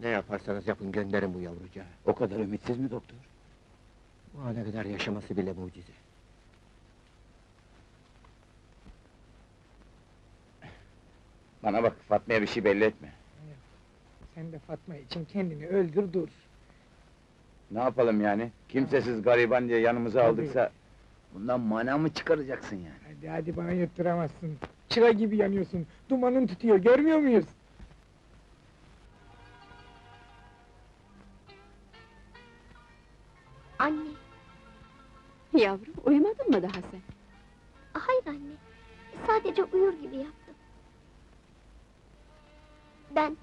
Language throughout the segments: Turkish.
Ne yaparsanız yapın gönderin bu yavrucağı. O kadar ümitsiz mi doktor? Bu ana kadar yaşaması bile mucize. Bana bak, Fatma'ya bir şey belli etme. Sen de Fatma için kendini öldür dur. Ne yapalım yani? Kimsesiz gariban diye yanımıza Tabii. aldıksa... Bundan mana mı çıkaracaksın yani? Hadi hadi bana yutturamazsın. Çıra gibi yanıyorsun. Dumanın tutuyor görmüyor muyuz? Yavrum, uyumadın mı daha sen? hayır anne. Sadece uyur gibi yaptım. Ben,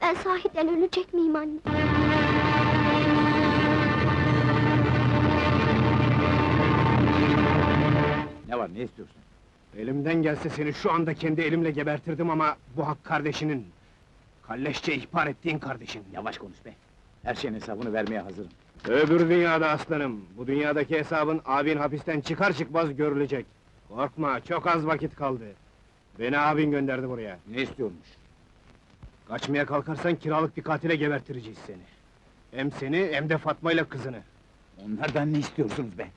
ben sahiden ölecek miyim anne? Ne var, ne istiyorsun? Elimden gelse seni şu anda kendi elimle gebertirdim ama bu hak kardeşinin. Kalleşçe ihbar ettiğin kardeşin. Yavaş konuş be! Her şeyin hesabını vermeye hazırım. Öbür dünyada aslanım. Bu dünyadaki hesabın abin hapisten çıkar çıkmaz görülecek. Korkma, çok az vakit kaldı. Beni abin gönderdi buraya. Ne istiyormuş? Kaçmaya kalkarsan kiralık bir katile gebertireceğiz seni. Hem seni hem de Fatma ile kızını. Onlardan ne istiyorsunuz be?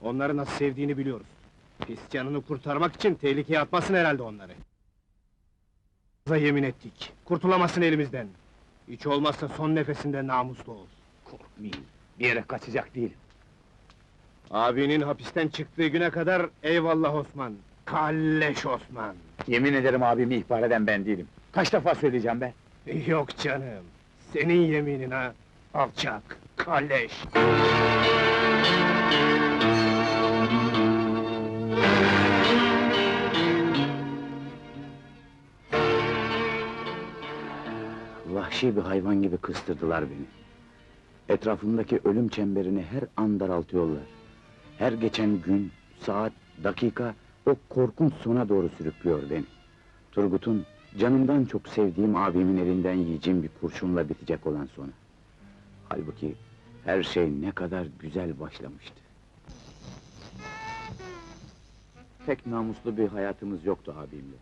Onları nasıl sevdiğini biliyoruz. Pis canını kurtarmak için tehlikeye atmasın herhalde onları. Za yemin ettik. Kurtulamazsın elimizden. Hiç olmazsa son nefesinde namuslu ol. Korkmayın, bir yere kaçacak değilim. Abinin hapisten çıktığı güne kadar eyvallah Osman. Kalleş Osman. Yemin ederim abimi ihbar eden ben değilim. Kaç defa söyleyeceğim be? Yok canım. Senin yeminin ha. Alçak, kalleş. Vahşi bir hayvan gibi kıstırdılar beni. Etrafımdaki ölüm çemberini her an daraltıyorlar. Her geçen gün, saat, dakika o korkunç sona doğru sürüklüyor beni. Turgut'un canımdan çok sevdiğim abimin elinden yiyeceğim bir kurşunla bitecek olan sonu. Halbuki her şey ne kadar güzel başlamıştı. Pek namuslu bir hayatımız yoktu abimle.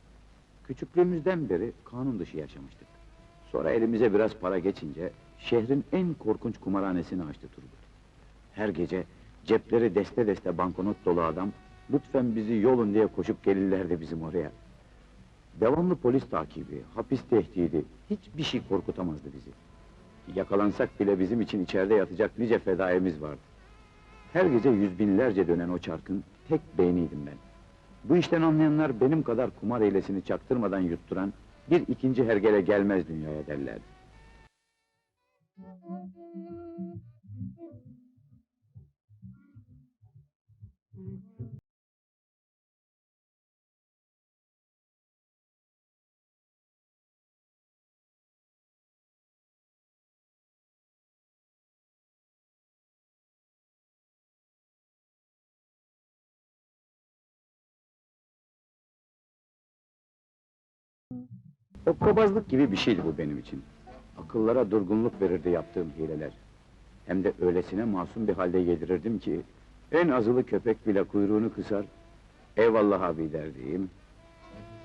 Küçüklüğümüzden beri kanun dışı yaşamıştık. Sonra elimize biraz para geçince şehrin en korkunç kumarhanesini açtı Turgut. Her gece cepleri deste deste banknot dolu adam lütfen bizi yolun diye koşup gelirlerdi bizim oraya. Devamlı polis takibi, hapis tehdidi, hiçbir şey korkutamazdı bizi. Yakalansak bile bizim için içeride yatacak nice fedaimiz vardı. Her gece yüz binlerce dönen o çarkın tek beyniydim ben. Bu işten anlayanlar benim kadar kumar eylesini çaktırmadan yutturan bir ikinci hergele gelmez dünyaya derlerdi. Hokkabazlık gibi bir şeydi bu benim için. Akıllara durgunluk verirdi yaptığım hileler. Hem de öylesine masum bir halde yedirirdim ki... ...en azılı köpek bile kuyruğunu kısar... ...eyvallah abi derdim.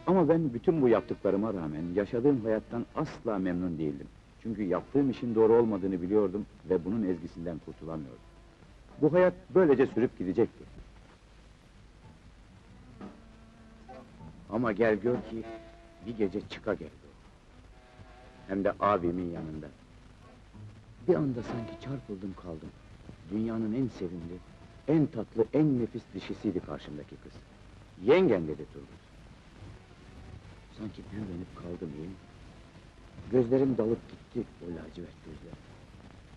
Ama ben bütün bu yaptıklarıma rağmen yaşadığım hayattan asla memnun değildim. Çünkü yaptığım işin doğru olmadığını biliyordum ve bunun ezgisinden kurtulamıyordum. Bu hayat böylece sürüp gidecekti. Ama gel gör ki bir gece çıka geldi. Hem de abimin yanında. Bir anda sanki çarpıldım kaldım. Dünyanın en sevimli, en tatlı, en nefis dişisiydi karşımdaki kız. Yengen dedi Turgut. Sanki büyülenip kaldım mi? Gözlerim dalıp gitti o lacivert gözler.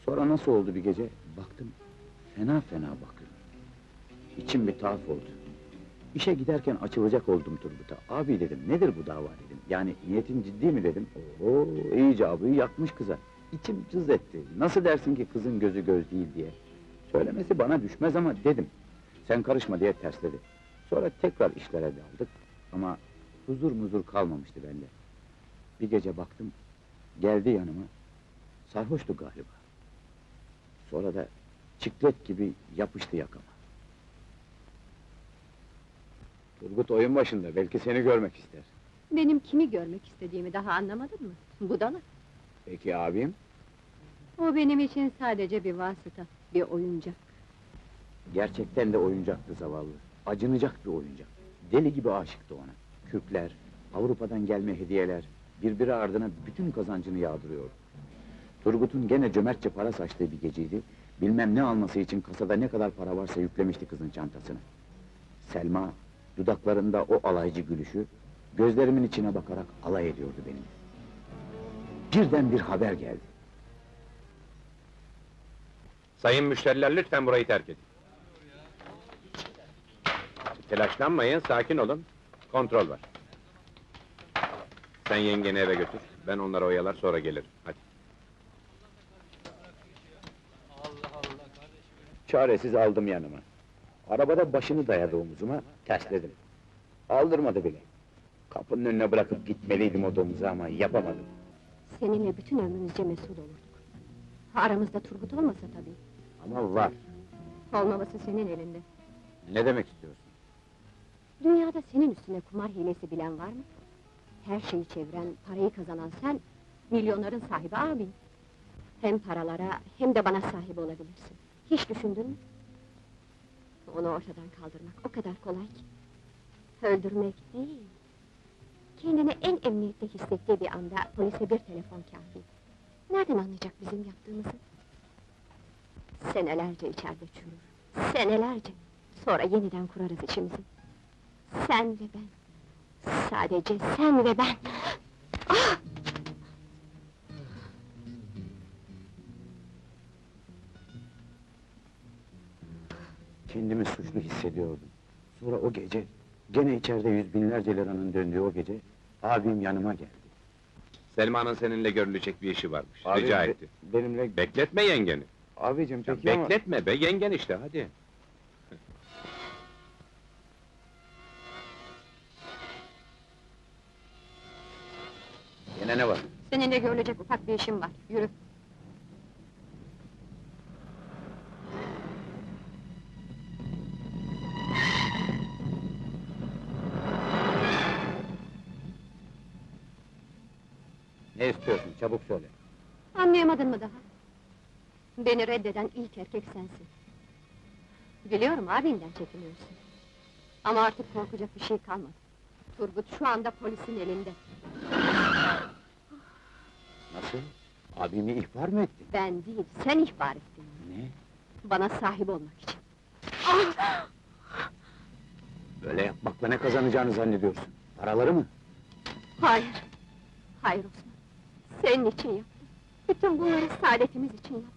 Sonra nasıl oldu bir gece? Baktım, fena fena bakıyor. İçim bir tuhaf oldu. İşe giderken açılacak oldum Turgut'a. Abi dedim, nedir bu dava dedim. Yani niyetin ciddi mi dedim. Oo, iyice abıyı yakmış kıza. İçim cız etti. Nasıl dersin ki kızın gözü göz değil diye. Söylemesi bana düşmez ama dedim. Sen karışma diye tersledi. Sonra tekrar işlere daldık. Ama huzur muzur kalmamıştı bende. Bir gece baktım, geldi yanıma. Sarhoştu galiba. Sonra da çiklet gibi yapıştı yakama. Turgut oyun başında, belki seni görmek ister. Benim kimi görmek istediğimi daha anlamadın mı? Budala. Peki abim? O benim için sadece bir vasıta, bir oyuncak. Gerçekten de oyuncaktı zavallı. Acınacak bir oyuncak. Deli gibi aşıktı ona. Kürkler, Avrupa'dan gelme hediyeler, birbiri ardına bütün kazancını yağdırıyordu. Turgut'un gene cömertçe para saçtığı bir geceydi. Bilmem ne alması için kasada ne kadar para varsa yüklemişti kızın çantasına. Selma, dudaklarında o alaycı gülüşü, gözlerimin içine bakarak alay ediyordu benimle. Birden bir haber geldi. Sayın müşteriler lütfen burayı terk edin. Telaşlanmayın, sakin olun. Kontrol var. Sen yengeni eve götür. Ben onları oyalar sonra gelirim. Hadi. Çaresiz aldım yanıma. Arabada başını dayadı omuzuma, tersledim. Aldırmadı bile. Kapının önüne bırakıp gitmeliydim o domuzu ama yapamadım. Seninle bütün ömrümüzce mesul olurduk. Aramızda Turgut olmasa tabii. Ama var. Olmaması senin elinde. Ne demek istiyorsun? Dünyada senin üstüne kumar hilesi bilen var mı? Her şeyi çeviren, parayı kazanan sen, milyonların sahibi abin. Hem paralara, hem de bana sahip olabilirsin. Hiç düşündün mü? Onu ortadan kaldırmak o kadar kolay ki. Öldürmek değil. Kendini en emniyette hissettiği bir anda polise bir telefon kafi. Nereden anlayacak bizim yaptığımızı? Senelerce içeride çürür. Senelerce. Sonra yeniden kurarız içimizi. Sen ve ben. Sadece sen ve ben. Kendimi suçlu hissediyordum. Sonra o gece, gene içeride yüz binlerce liranın döndüğü o gece, abim yanıma geldi. Selma'nın seninle görülecek bir işi varmış. Abi, Rica be- etti. Benimle... Bekletme yengeni. Abicim Ya peki ama... bekletme be, yengen işte, hadi. Gene ne var? Seninle görülecek ufak bir işim var. Yürü. Çabuk söyle. Anlayamadın mı daha? Beni reddeden ilk erkek sensin. Biliyorum abinden çekiniyorsun. Ama artık korkacak bir şey kalmadı. Turgut şu anda polisin elinde. Nasıl? Abimi ihbar mı ettin? Ben değil, sen ihbar ettin. Ne? Bana sahip olmak için. Böyle yapmakla ne kazanacağını zannediyorsun? Paraları mı? Hayır, hayır Osman. Senin için yaptım. Bütün bunları saadetimiz için yaptım.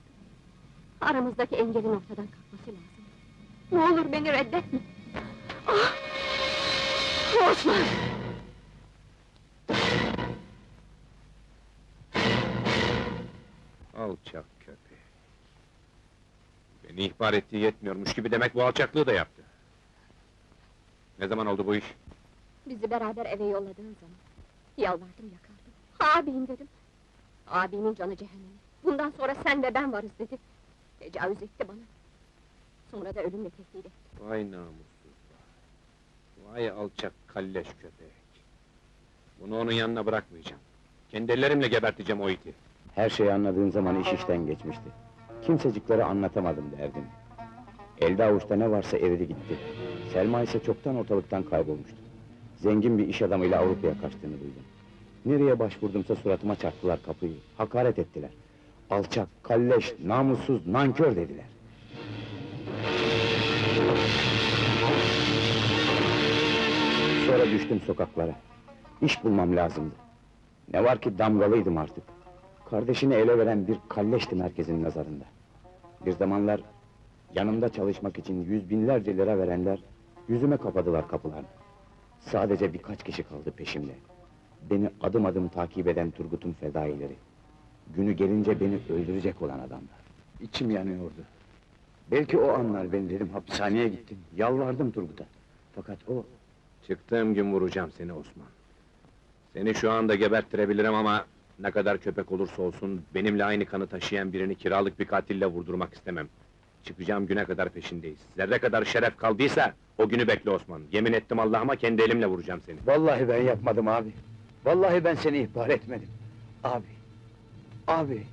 Aramızdaki engelin ortadan kalkması lazım. Ne olur beni reddetme. Ah! Osman! Alçak köpek. Beni ihbar ettiği yetmiyormuş gibi demek bu alçaklığı da yaptı. Ne zaman oldu bu iş? Bizi beraber eve yolladığın zaman. Yalvardım yakardım. Abim dedim. Abimin canı cehenneme. Bundan sonra sen ve ben varız dedi. Tecavüz etti bana. Sonra da ölümle tehdit etti. Vay namussuz vay. Vay alçak kalleş köpek. Bunu onun yanına bırakmayacağım. Kendi ellerimle geberteceğim o iti. Her şeyi anladığın zaman iş işten geçmişti. Kimseciklere anlatamadım derdimi. Elde avuçta ne varsa eridi gitti. Selma ise çoktan ortalıktan kaybolmuştu. Zengin bir iş adamıyla Avrupa'ya kaçtığını duydum. Nereye başvurdumsa suratıma çarptılar kapıyı, hakaret ettiler. Alçak, kalleş, namussuz, nankör dediler. Sonra düştüm sokaklara. İş bulmam lazımdı. Ne var ki damgalıydım artık. Kardeşini ele veren bir kalleştim herkesin nazarında. Bir zamanlar yanımda çalışmak için yüz binlerce lira verenler yüzüme kapadılar kapılarını. Sadece birkaç kişi kaldı peşimde. Beni adım adım takip eden Turgut'un fedaileri. Günü gelince beni öldürecek olan adamlar. İçim yanıyordu. Belki o anlar ben dedim hapishaneye gittim. Yalvardım Turgut'a. Fakat o Çıktığım gün vuracağım seni Osman. Seni şu anda geberttirebilirim ama... ...ne kadar köpek olursa olsun... ...benimle aynı kanı taşıyan birini kiralık bir katille vurdurmak istemem. Çıkacağım güne kadar peşindeyiz. Zerre kadar şeref kaldıysa... ...o günü bekle Osman. Yemin ettim Allah'ıma kendi elimle vuracağım seni. Vallahi ben yapmadım abi. Vallahi ben seni ihbar etmedim. Abi, Abi.